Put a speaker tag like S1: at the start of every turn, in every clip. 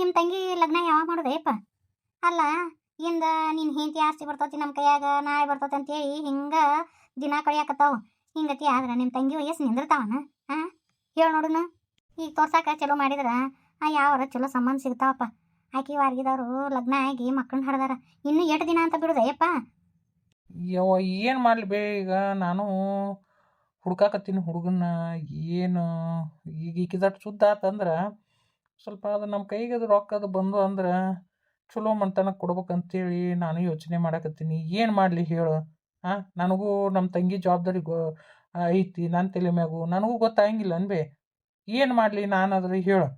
S1: ನಿಮ್ಮ ತಂಗಿ ಲಗ್ನ ಯಾವಾಗ ಮಾಡೋದಯ್ಯಪ್ಪ ಅಲ್ಲ, ಇಂದ ನಿನ್ನ ಹೆಂಡತಿ ಆಸ್ತಿ ಬರ್ತೈತಿ ನಮ್ಮ ಕೈಯಾಗ, ನಾಳೆ ಬರ್ತೈತಿ ಅಂತೇಳಿ ಹಿಂಗೆ ದಿನ ಕಳಿಯಾಕತ್ತಾವ. ಹಿಂಗತಿ ಆದ್ರೆ ನಿಮ್ಮ ತಂಗಿ ವಯಸ್ಸು ನಿಂದಿರ್ತಾವನ ಹಾಂ ಹೇಳಿ ನೋಡುನು. ಈಗ ತೋರ್ಸಾಕ ಚಲೋ ಮಾಡಿದ್ರೆ ಯಾವಾರ ಚಲೋ ಸಂಬಂಧ ಸಿಗ್ತಾವಪ್ಪ. ಆಕಿ ವಾರ್ಗಿದವರು ಲಗ್ನ ಆಗಿ ಮಕ್ಕಳನ್ನ ಹಡ್ದಾರ ಇನ್ನು ಎಷ್ಟು ದಿನ ಅಂತ ಬಿಡುದಯ್ಯಪ್ಪ
S2: ಯವ್ವ, ಏನು ಮಾಡಲಿ ಬೇ ಈಗ? ನಾನು ಹುಡ್ಕಾಕತ್ತೀನಿ ಹುಡುಗನ್ನ. ಏನು, ಈಗ ಈಕಿದಟ್ಟು ಶುದ್ಧ ಆತಂದ್ರೆ ಸ್ವಲ್ಪ ಅದು ನಮ್ಮ ಕೈಗೆ ಅದು ರೊಕ್ಕ ಅದು ಬಂದು ಅಂದ್ರೆ ಚಲೋ ಮನ್ತನಕ್ಕೆ ಕೊಡ್ಬೇಕಂತೇಳಿ ನಾನು ಯೋಚನೆ ಮಾಡಕತ್ತೀನಿ. ಏನು ಮಾಡಲಿ ಹೇಳು? ಹಾಂ ನನಗೂ ನಮ್ಮ ತಂಗಿ ಜವಾಬ್ದಾರಿ ಗೊ ಐತಿ ನನ್ನ ತಲೆ ಮ್ಯಾಗು. ನನಗೂ ಗೊತ್ತಾಗಂಗಿಲ್ಲ ಅನ್ಬೆ. ಏನು ಮಾಡಲಿ ನಾನು ಅದ್ರ ಹೇಳು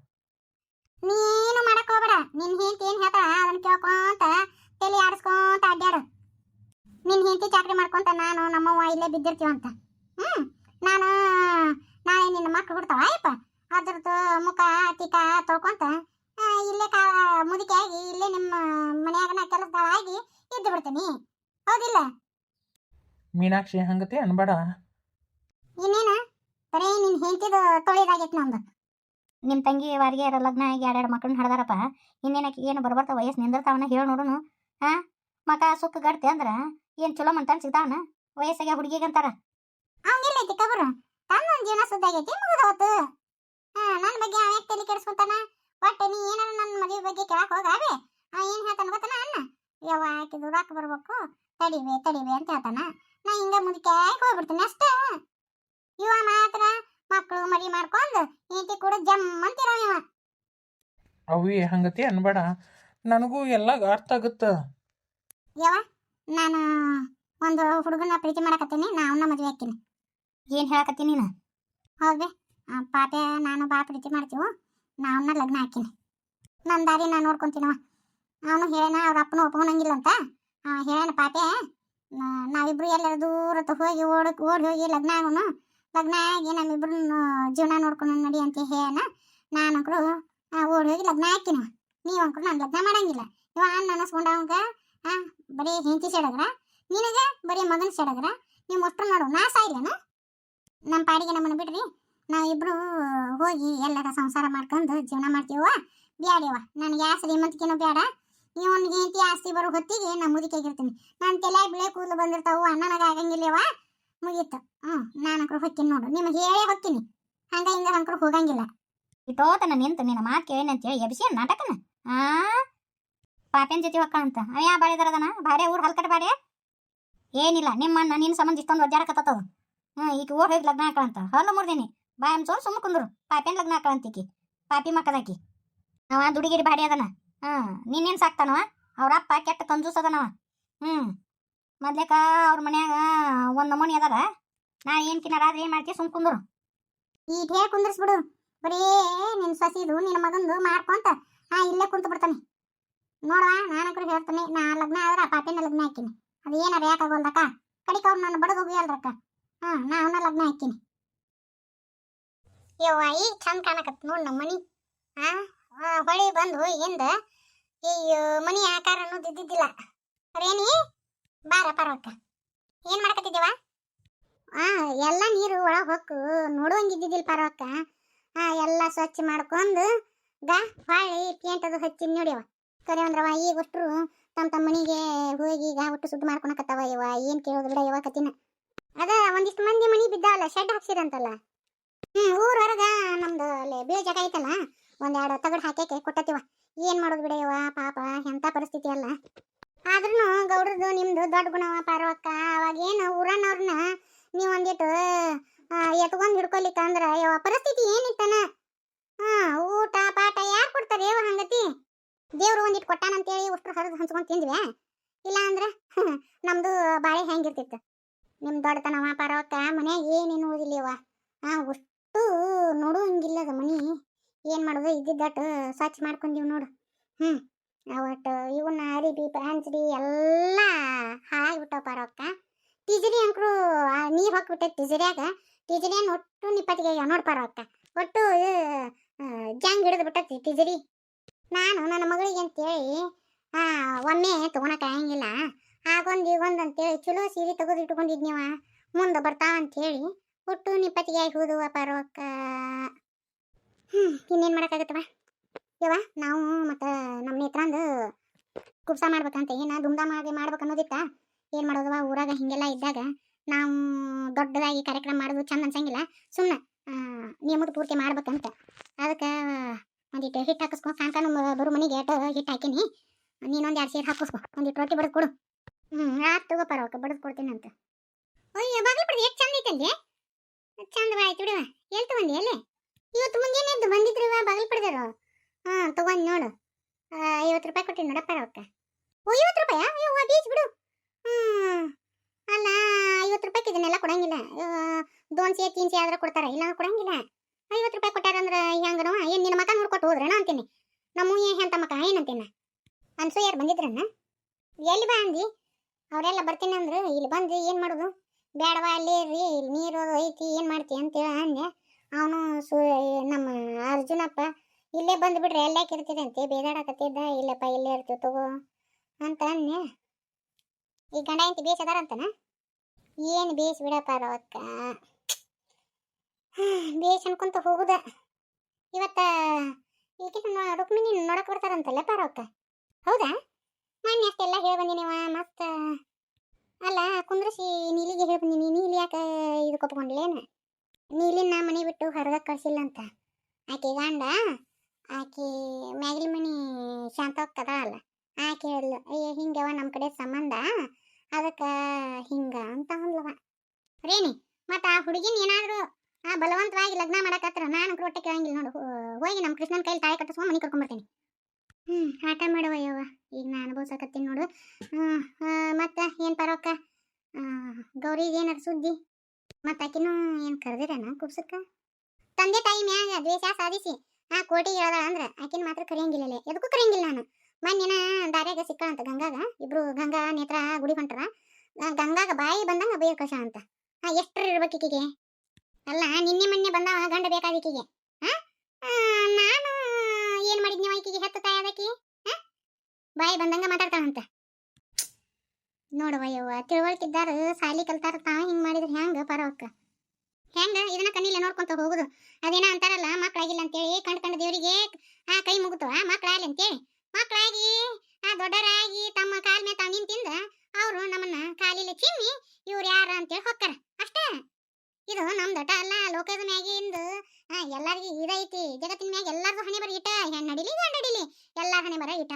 S1: ನೀನು ಮಾಡಕ್ ಹೋಗ್ಬೇಡ. ನಿನ್ ಹೆಂಡತಿ ಏನು ಅದನ್ನ ಕೇಳ್ಕೊಂತ ತಲೆ ಆಡಿಸ್ಕೊಂತ ಅಡ್ಡಾಡು ನಿನ್ ಹೆಂಡತಿ ಚಾಕ್ರಿ ಮಾಡ್ಕೊಂತ ನಾನು ನಮ್ಮವ್ವ ಇಲ್ಲೇ ಬಿದ್ದಿರ್ತೀವಂತ. ಹ್ಞೂ ನಾನು ನಾಳೆ ನಿನ್ನ ಮಕ್ಳು ಬಿಡ್ತಾವ ಅಯ್ಯಪ್ಪ? ಅದ್ರದ್ದು ಮುಖ ತಿಕ್ಕ ತೊಳ್ಕೊಂತ ಇಲ್ಲೇ ಕಾ ಮುದುಕಿ ಆಗಿ ಇಲ್ಲೇ ನಿಮ್ಮ ಮನ್ಯಾಗನ ಕೆಲಸದಾಳ ಆಗಿ ಇದ್ದು ಬಿಡ್ತೀನಿ. ಹೌದಿಲ್ಲ?
S2: ಮೀನಾಕ್ಷಿ ಹಂಗತೆ ಅನ್ಬೇಡ.
S1: ಇನ್ನೇನ? ಬರೀ ನಿನ್ ಹೆಂಡತಿದು ತೊಳಿದಾಗೈತಿ ನಂದು. ನಿಮ್ಮ ತಂಗಿ ವಾರಿಗೆ ಲಗ್ನ ಆಗಿ ಎರಡೆರಡು ಮಕ್ಕಳನ್ನ ಹಡ್ದಾರಪ್ಪ. ಇನ್ನೇನಕ್ಕೆ ಏನು ಬರ್ಬರ್ತಾವ ವಯಸ್ಸು ನಿಂದಿರ್ತಾವನ ಹೇಳಿ ನೋಡುನು. ಹಾಂ ಮಕ ಸುಕ್ಕ ಗಡ್ತಿ ಅಂದ್ರೆ ಏನು ಚಲೋ ಮಂತಾನ ಸಿಗ್ತಾವನ ವಯಸ್ಸಾಗ ಹುಡುಗಿಗೆ ಅಂತಾರ ಐತಿ ಕಬರು. ತನ್ನ ಜೀವನ ಸುದ್ದಾಗೈತಿ ಮುಗಿದೋತು ನನ್ನ ಬಗ್ಗೆ ಅವ ಯಾಕೆ ತಲೆ ಕೆಡಿಸ್ಕೊತಾನ? ಒಟ್ಟೆ ನೀ ಏನಾರ ನನ್ನ ಮದುವೆ ಬಗ್ಗೆ ಕೇಳಕ್ ಹೋಗಾವೆ? ಅವ ಏನು ಹೇಳ್ತಾನ ಗೊತ್ತಾನ ಅಣ್ಣ? ಯವ್ವ ಆಕೆ ದುಡಾಕ್ ಬರ್ಬೇಕು. ತಡಿವೆ ತಡಿವೆ ಅಂತ ಹೇಳ್ತಾನ. ನಾ ಹಿಂಗ ಮುದುಕೆ ಹೋಗ್ಬಿಡ್ತೀನಿ ಅಷ್ಟೇ. ಇವ ಮಾತ್ರ ಮಕ್ಕಳು ಮರಿ ಮಾಡ್ಕೊಂಡು ಈಟಿ ಕೂಡ ಜಮ್ ಅಂತಿರೋ ಇವ.
S2: ಅವಿ ಹಂಗತಿ ಅನ್ಬೇಡ. ನನಗೂ ಎಲ್ಲ ಅರ್ಥ ಆಗುತ್ತೆ.
S1: ಯವ ನಾನು ಒಂದು ಹುಡುಗನ ಪ್ರೀತಿ ಮಾಡಕತ್ತೀನಿ. ನಾ ಅವನ್ನ ಮದುವೆ ಹಾಕ್ತೀನಿ ಏನು ಹೇಳಕತ್ತೀನಿ ನೀನು? ಹೌದು ಪಾಪೆ ನಾನು ಬಾ ಪ್ರೀತಿ ಮಾಡ್ತೀವೋ ನಾವನ್ನ ಲಗ್ನ ಹಾಕಿನಿ. ನನ್ನ ದಾರಿ ನಾನು ನೋಡ್ಕೊತೀನವ. ಅವನು ಹೇಳನ ಅವ್ರ ಅಪ್ಪನ ಒಪ್ಕೊಳಂಗಿಲ್ಲ ಅಂತ ಹೇಳೋಣ ಪಾಪೆ ನಾವಿಬ್ರು ಎಲ್ಲರ ದೂರ ಹೋಗಿ ಓಡ್, ಓಡಿ ಹೋಗಿ ಲಗ್ನ ಆಗೋನು. ಲಗ್ನ ಆಗಿ ನಮ್ಮಿಬ್ರು ಜೀವನ ನೋಡ್ಕೊಂಡು ನಡಿ ಅಂತ ಹೇಳೇನ ನಾನು ಅಂಕರು ಓಡಿ ಹೋಗಿ ಲಗ್ನ ಹಾಕಿನ. ನೀವು ಅಂಕರು ನಾನು ಲಗ್ನ ಮಾಡಂಗಿಲ್ಲ. ಇವ ನೆನಸ್ಕೊಂಡವಂಗ ಆ, ಬರೀ ಹೆಂಚಿ ಸೆಡಗ್ರ. ನಿನಗೆ ಬರೀ ಮಗನ ಸೆಡಗ್ರ. ನೀವು ಒಟ್ಟು ನೋಡು, ನಾ ಸಾಯಿಲ್ಲನ? ನಮ್ಮ ಪಾಡಿಗೆ ನಮ್ಮನ್ನು ಬಿಡ್ರಿ. ನಾವಿಬ್ರು ಹೋಗಿ ಎಲ್ಲರ ಸಂಸಾರ ಮಾಡ್ಕೊಂಡು ಜೀವನ ಮಾಡ್ತೀವ ಬ್ಯಾಡಿವ ನನಗೆ ಯಾವ ಶ್ರೀಮಂತಿಕೆನೂ ಬೇಡ ಇವನಿಗೆ ಹೆಂಡತಿ ಆಸ್ತಿ ಬರೋ ಹೊತ್ತಿಗೆ ನಾ ಮುದುಕಿಯಾಗಿರ್ತೀನಿ ನನ್ನ ತಲೆ ಬಿಳೆ ಕೂದಲು ಬಂದಿರ್ತಾವು ನನಗೆ ಆಗಂಗಿಲ್ಲವ ಮುಗೀತು. ಹ್ಞೂ ನಾನು ಅಂಕರು ಹೊಕ್ಕಿನಿ ನೋಡು. ನಿಮಗೆ ಹೇಳೇ ಹೊಕ್ಕಿನಿ. ಹಂಗ ಹಿಂಗ ಅಂಕರು ಹೋಗಂಗಿಲ್ಲ. ನಾನು ನಿಂತು ನಿನ್ನ ಮಾತು ಕೇಳಿನ ಅಂತೇಳಿ ಎಬ್ಸಿ ನಾಟಕನ? ಆ? ಪಾಪೇನ್ ಜೊತೆ ಹೊಕ್ಕ ಅಂತ. ಅವ ಯಾ ಬಾಳೆ ಅದನ ಬಾಡೆ ಊರು ಹಲ್ಕಟ ಬಾಡೆ ಏನಿಲ್ಲ. ನಿಮ್ಮಣ್ಣ ನಿನ್ನ ಸಂಬಂಧ ಇಷ್ಟೊಂದು ಒದ್ದಾಡಕತ್ತದ ಹ್ಞೂ ಈಗ ಓಡ್ ಹೋಗಿ ಲಗ್ನ ಹಾಕಳಂತ ಹಲ್ಲು ಮುರ್ದಿನಿ. ಬಾಯ್ ಸೋರ್ ಸುಮ್ಮ ಕುಂದ್ರು. ಪಾಪಿನ ಲಗ್ನ ಹಾಕಳಂತಿಕಿ. ಪಾಪಿ ಮಕ್ಕದಾಕಿ ಅವ ದುಡಿಗಿರಿ ಬಾಡಿ ಅದನ. ಹ್ಞೂ ನೀನೇನು ಸಾಕ್ತಾನವ? ಅವ್ರ ಅಪ್ಪ ಕೆಟ್ಟ ಕಂಜೂಸ್ ಅದನವ. ಹ್ಞೂ ಮೊದ್ಲೇಕ ಅವ್ರ ಮನ್ಯಾಗ ಒಂದು ನಮೂನಿ ಅದಾರ. ನಾ ಏನು ತಿನ್ನಾರಾದ್ರೆ ಏನು ಮಾಡ್ತೀವಿ ಸುಮ್ ಕುಂದ್ರು. ಈಗ ಹೇಳಿ ಕುಂದ್ರಿಸ್ಬಿಡು? ಬರೀ ನಿನ್ನ ಸೊಸಿದು ನಿನ್ನ ಮಗಂದು ಮಾಡ್ಕೊಂತ, ಹಾ, ಇಲ್ಲೇ ಕುಂತು ಬಿಡ್ತಾನೆ. ನೋಡವ ನಾನಕ್ರು ಹೇಳ್ತಾನೆ, ನಾ ಲಗ್ನ ಆದ್ರೆ ಆ ಪಾಪಿನ ಲಗ್ನ ಹಾಕಿನಿ. ಅದು ಏನಾರ ಯಾಕಾಗೋಲ್ದಕ್ಕ ಕಡಿಕ ಅವ್ರು ನನ್ನ ಬಡದು ಹೋಗಿಯಲ್ರಕ್ಕ ಹಾ, ನಾ ಅವನ ಲಗ್ನ ಹಾಕಿನಿ. ಯವ್ವ ಈಗ ಚಂದ ಕಾಣಕತ್ ನೋಡಿ ನಮ್ಮ ಮನಿ. ಆ, ಹೊಳಿ ಬಂದು ಹೋಗಿಂದ ಈ ಮನಿ ಆಕಾರ ಅನ್ನೋದು ಇದ್ದಿದ್ದಿಲ್ಲ ರೇಣಿ ಬಾರ ಪರ್ವಕ್ಕ. ಏನ್ ಮಾಡ್ಕತ್ತಿದ್ದೇವ ಆ ಎಲ್ಲ ನೀರು ಒಳಗೆ ಹೊಕ್ಕು ನೋಡುವಂಗಿದ್ದಿದ್ದಿಲ್ಲ ಪರ್ವಕ್ಕ. ಆ ಎಲ್ಲ ಸ್ವಚ್ಛ ಮಾಡ್ಕೊಂಡು ಗಾ ಹೊಳ್ಳಿ ಪೇಂಟ್ ಅದು ಹಚ್ಚಿನ ನೋಡ್ಯವ ಕರೆ ಅಂದ್ರವ ಈಗ ಒಟ್ಟರು ತಮ್ಮ ತಮ್ಮ ಮನಿಗೆ ಹೋಗಿ ಈಗ ಒಟ್ಟು ಸುದ್ದು ಮಾಡ್ಕೊಳಕತ್ತವ ಇವ ಏನು ಕೇಳೋದು ಬಿಡ ಇವ ಕತಿನ ಅದ ಒಂದಿಷ್ಟು ಮಂದಿ ಮನಿ ಬಿದ್ದಾವಲ್ಲ ಶೆಡ್ ಹಾಕ್ಸಿರಂತಲ್ಲ. ಹ್ಮ್, ಊರ್ ಹೊರಗ ನಮ್ದು ಅಲ್ಲಿ ಬೀಳ ಜಾಗ ಐತಲ್ಲ ಒಂದೆರಡು ತಗಡ್ ಹಾಕಕ್ಕೆ ಕೊಟ್ಟತಿವ ಏನ್ ಮಾಡೋದು ಬಿಡ ಇವ ಪಾಪ ಎಂತ ಪರಿಸ್ಥಿತಿ ಅಲ್ಲ. ಆದ್ರೂ ಗೌಡ್ರದ್ದು ನಿಮ್ದು ದೊಡ್ಡ ಗುಣವ ಪಾರವಕ್ಕ, ಅವಾಗ ಏನು ಊರನ್ನವ್ರನ್ನ ನೀವು ಒಂದಿಟ್ಟು ಎತ್ಕೊಂಡ್ ಹಿಡ್ಕೊಲಿಕ್ಕ ಅಂದ್ರ ಯವ್ವ ಪರಿಸ್ಥಿತಿ ಏನಿತ್ತನ? ಹಾ, ಊಟ ಪಾಠ ಯಾರು ಕೊಡ್ತಾರೆ ಯಾವ ಹಂಗತಿ? ದೇವ್ರು ಒಂದಿಟ್ಟು ಕೊಟ್ಟಾನಂತೇಳಿ ಉಷ್ಟ್ರು ಹರಿದು ಹಂಚ್ಕೊಂಡ್ ತಿಂದ್ವಿ. ಇಲ್ಲ ಅಂದ್ರೆ ನಮ್ದು ಬಾಳೆ ಹೆಂಗಿರ್ತಿತ್ತು. ನಿಮ್ ದೊಡ್ಡತನವ ಪರವಕ್ಕ, ಮನ್ಯಾಗ ಏನೇನು ಓದಿಲ್ಲವ ಆ ನೋಡು ನೋಡುವಂಗಿಲ್ಲದ ಮನಿ. ಏನು ಮಾಡೋದು? ಇದ್ದಿದ್ದಟ್ಟು ಸ್ವಚ್ಛ ಮಾಡ್ಕೊಂಡೀವಿ ನೋಡು. ಹ್ಞೂ ಅವಟ್ಟು ಇವನ್ನ ಅರಿಬಿ ಪ್ಯಾಂಚ್ರಿ ಎಲ್ಲ ಹಾಳಾಗ್ಬಿಟ್ಟವ ರೊಕ್ಕ. ತಿಜರಿ ಅಂಕ್ರು ನೀರು ಹಾಕ್ಬಿಟ್ಟೈತೆ ತಿಜರಿಯಾಗ ತಿಜರಿಯನ್ ಒಟ್ಟು ನಿಪ್ಪತ್ತಿಗೆ ನೋಡ್ ರೊಕ್ಕ. ಒಟ್ಟು ಜಂಗ್ ಹಿಡಿದು ಬಿಟ್ಟತಿ ತಿಜರಿ ನಾನು ನನ್ನ ಮಗಳಿಗೆ ಅಂತೇಳಿ ಒಮ್ಮೆ ತೊಗೊಳಕ್ಕೆ ಆಗಂಗಿಲ್ಲ ಆಗೊಂದು ಈಗೊಂದು ಅಂತೇಳಿ ಚಲೋ ಸೀರೆ ತೆಗೆದು ಇಟ್ಕೊಂಡಿದ್ನೇವ ಮುಂದೆ ಬರ್ತಾವ ಅಂತೇಳಿ ಹುಟ್ಟು ನಿಪ್ಪತ್ತಿಗೆ ಹೋದುವ ಪರವಕ್ಕ ಹ್ಞೂ ಇನ್ನೇನು ಮಾಡೋಕ್ಕಾಗತ್ತವ? ಯವ್ವ ನಾವು ಮತ್ತು ನಮ್ಮ ನೇತ್ರಂದು ಕುಬ್ಸ ಮಾಡ್ಬೇಕಂತ ಏನ ಧೂಮ್ಧಾಮಾಗಿ ಮಾಡ್ಬೇಕು ಅನ್ನೋದಿತ್ತ. ಏನು ಮಾಡೋದವ ಊರಾಗ ಹಿಂಗೆಲ್ಲ ಇದ್ದಾಗ ನಾವು ದೊಡ್ಡದಾಗಿ ಕಾರ್ಯಕ್ರಮ ಮಾಡೋದು ಚಂದ ಅನ್ಸಂಗಿಲ್ಲ. ಸುಮ್ಮನೆ ನಿಯಮದ ಪೂರ್ತಿ ಮಾಡ್ಬೇಕಂತ. ಅದಕ್ಕೆ ಒಂದಿಟ್ಟು ಹಿಟ್ಟು ಹಾಕಿಸ್ಕೊ ಕಾಣ್ಕಾನು ಬರು ಮನೆಗೆ ಏಟು ಹಿಟ್ಟು ಹಾಕಿನಿ. ನೀನೊಂದು ಎರಡು ಸೇರು ಹಾಕಿಸ್ಕೊ ಒಂದಿಟ್ಟು ರೊಟ್ಟಿ ಬಡ್ದು ಕೊಡು. ಹ್ಞೂ ಆತು ತಗೋ ಪರವಕ್ಕ ಬಡ್ದು ಕೊಡ್ತೀನಿ ಅಂತ ಅಯ್ಯ ಬಾಗಿಲು ಪಡೆದು ಎಷ್ಟು ಚಂದ ಐತಲ್ಲಿ ಚಂದ ಆಯ್ತು ಬಿಡುವ. ಎಲ್ಲಿ ತಗೊಂಡಿ ಎಲ್ಲಿ? ಇವತ್ತು ಮುಂಜಾನೆ ಎದ್ದು ಬಂದಿದ್ರು ಬಗಲ್ ಪಡೆದರು? ಹಾ, ತಗೊಂಡು ನೋಡು. ಐವತ್ತು ರೂಪಾಯಿ ಕೊಟ್ಟಿನಿ ನೋಡಪ್ಪ ಅವಕ್ಕೆ ಓ, ಐವತ್ತು ರೂಪಾಯಾ? ಅಯ್ಯೋ ಬೀಚ್ ಬಿಡು. ಹ್ಮ್. ಅಲ್ಲ, ಐವತ್ತು ರೂಪಾಯಿ ಇದನ್ನೆಲ್ಲ ಕೊಡಂಗಿಲ್ಲ. ದೋನ್ಸೆ, ತೀನ್ಸೆ ಆದ್ರೆ ಕೊಡ್ತಾರೆ? ಇಲ್ಲ, ಕೊಡಂಗಿಲ್ಲ. ಐವತ್ತು ರೂಪಾಯಿ ಕೊಟ್ಟಾರಂದ್ರೆ ಹೆಂಗನೋ ಏನು ನಿನ್ನ ಮಕ ನೋಡ್ಕೊಟ್ಟು ಹೋದ್ರಣ ಅಂತೀನಿ. ನಮ್ಮ ಎಂತ ಮಕ ಏನಂತೀನ ಅನ್ಸೂಯರ್ ಬಂದಿದ್ರನ್ನ ಎಲ್ಲಿ ಬಾ ಅಂದಿ? ಅವರೆಲ್ಲ ಬರ್ತೀನಿ ಅಂದ್ರೆ. ಇಲ್ಲಿ ಬಂದು ಏನು ಮಾಡೋದು? ಬೇಡವಾ ಅಲ್ಲಿ ರೀ ನೀರು ಐತಿ ಏನು ಮಾಡ್ತಿ ಅಂತೇಳಿ ಅಂದೆ. ಅವನು ಸು, ನಮ್ಮ ಅರ್ಜುನಪ್ಪ, ಇಲ್ಲೇ ಬಂದು ಬಿಡ್ರಿ ಎಲ್ಲೇ ಕಿರ್ತಿದಂತೆ ಬೇದಾಡಕತ್ತಿದ್ದ ಇಲ್ಲಪ್ಪ, ಇಲ್ಲೇ ಇರ್ತೀವಿ ತಗೋ ಅಂತ ಅಂದೆ. ಈ ಗಂಡ ಇಂತಿ ಬೇಸ್ ಅದಾರಂತನ ಏನು ಬೇಸ್ ಬಿಡಪ್ಪ ರೊಕ್ಕ. ಬೇಸ್ ಅನ್ಕೊಂತ ಹೋಗುದ. ಇವತ್ತ ಈಗಿನ ರುಕ್ಮಿಣಿ ನೋಡಕ್ ಬರ್ತಾರಂತಲ್ಲ ಪಾರವಕ್ಕ ಹೌದಾ? ಮೊನ್ನೆ ಅಷ್ಟೆಲ್ಲ ಹೇಳಿ ಬಂದಿನಿವ ಮತ್ತ ಅಲ್ಲ, ಕುಂದ್ರಿಸಿ, ನೀಲಿಗೆ ಹೇಳಿ ಬಂದಿನಿ. ನೀಲಿ ಯಾಕೆ ಇದು ಕೊಪ್ಕೊಂಡ್ಲೇನ? ನೀಲಿನ ಮನೆ ಬಿಟ್ಟು ಹೊರಗೆ ಕಳ್ಸಿಲ್ಲ ಅಂತ ಆಕೆ ಗಂಡ, ಆಕೆ ಮ್ಯಾಗಿಲ್ ಮನೆ ಶಾಂತವಕ್ಕ ಅಲ್ಲ. ಆಕೆ ಹೇಳಿದ್ಲು ಅಯ್ಯ ಹಿಂಗವ ನಮ್ಮ ಕಡೆ ಸಂಬಂಧ? ಅದಕ್ಕೆ ಹಿಂಗ ಅಂತ ಅಂದ್ಲವ. ರೇಣಿ, ಮತ್ತು ಆ ಹುಡುಗಿನ ಏನಾದರೂ, ಆ ಬಲವಂತವಾಗಿ ಲಗ್ನ ಮಾಡಕತ್ರ ನಾನು ಹೊಟ್ಟೆ ಕೇಳಂಗಿಲ್ಲ ನೋಡು. ಹೋಗಿ ನಮ್ಮ ಕೃಷ್ಣನ ಕೈಲಿ ತಾಯಿ ಕಟ್ಟಿಸ್ಕೊಂಡು ಮನೆ ಕರ್ಕೊಂಬರ್ತೀನಿ ಹ್ಞೂ ಆಟ ಮಾಡುವ ಈಗ ನಾನು ಅನುಭವಿಸಕತ್ತೀನಿ ನೋಡು. ಮತ್ತು ಗೌರಿಗೆ ಏನಾರ ಸುದ್ದಿ? ಮತ್ತೆ ಆಕಿನೂ ಏನು ಕರೆದಿರೇನ ಕುಬ್ಸಕ್ಕ? ತಂದೆ ತಾಯಿ ಮ್ಯಾಗ ದ್ವೇಷ ಸಾಧಿಸಿ ಆ ಕೋಟಿಗೆ ಹೇಳ್ದ ಅಂದ್ರೆ ಆಕಿನ ಮಾತ್ರ ಕರೆಯಂಗಿಲ್ಲ ಎದಕ್ಕೂ ಕರೆಯಂಗಿಲ್ಲ ನಾನು ಮೊನ್ನೆನ ದಾರ್ಯಾಗ ಸಿಕ್ಕ ಅಂತ ಗಂಗಾಗ, ಇಬ್ರು ಗಂಗಾ ನೇತ್ರ ಗುಡಿ ಹೊಂಟಾರ. ಗಂಗಾಗ ಬಾಯಿ ಬಂದಂಗ ಬೇರ್ ಕಷ ಅಂತ. ಆ ಎಷ್ಟ್ರ ಇರ್ಬೇಕು ಈಕಿಗೆ? ಅಲ್ಲ, ನಿನ್ನೆ ಮೊನ್ನೆ ಬಂದವ ಗಂಡ ಬೇಕಾದ ಈಕಿಗೆ? ನಾನು ಏನ್ ಮಾಡಿದ್ನಿ ಈಕಿಗೆ ಹೆತ್ತ ತಾಯಿ ಅದಕ್ಕೆ ಬಾಯಿ ಬಂದಂಗ ಮಾತಾಡ್ತಾಳಂತ. ನೋಡುವ ಯವ್ವ, ತಿಳುವಳಿಕಿದ್ದಾರ, ಸಾಲಿ ಕಲ್ತಾರ ತಾವ, ಹಿಂಗ್ ಮಾಡಿದ್ರೆ ಹೆಂಗ ಪರವಕ್ಕ? ಹೆಂಗ? ಇದನ್ನ ಕಣ್ಣಿಲ್ಲ ನೋಡ್ಕೊಂತ ಹೋಗುದು. ಅದೇನ ಅಂತಾರಲ್ಲ, ಮಕ್ಕಳಾಗಿಲ್ಲ ಅಂತೇಳಿ, ಕಂಡ್ ಕಂಡ ದೇವರಿಗೆ ಆ ಕೈ ಮುಗುತ್ತವ ಮಕ್ಕಳಾಗಲಿ ಅಂತೇಳಿ ಮಕ್ಕಳಾಗಿ, ಆ ದೊಡ್ಡರಾಗಿ ತಮ್ಮ ಕಾಲ್ ಮೇಲೆ ತಾವು ನಿಂತಿಂದ ಅವರು ನಮ್ಮನ್ನ ಕಾಲಿಲ್ಲ ಚಿಮ್ಮಿ ಇವ್ರು ಯಾರ ಅಂತೇಳಿ ಹೋಗ್ತಾರ ಅಷ್ಟೇ. ಇದು ನಮ್ ದಟ ಅಲ್ಲ, ಲೋಕದ ಮ್ಯಾಗಿಂದ ಎಲ್ಲಾರ್ಗಿ ಇದೈತಿ ಜಗತ್ತಿನ ಮ್ಯಾಗ ಎಲ್ಲಾರ್ದು ಹಣೆ ಬರ ಇಟ್ಟ ಹೆಣ್ಣು ನಡಿಲಿ ಎಲ್ಲಾರ ಹಣೆ ಬರ ಇಟ್ಟ.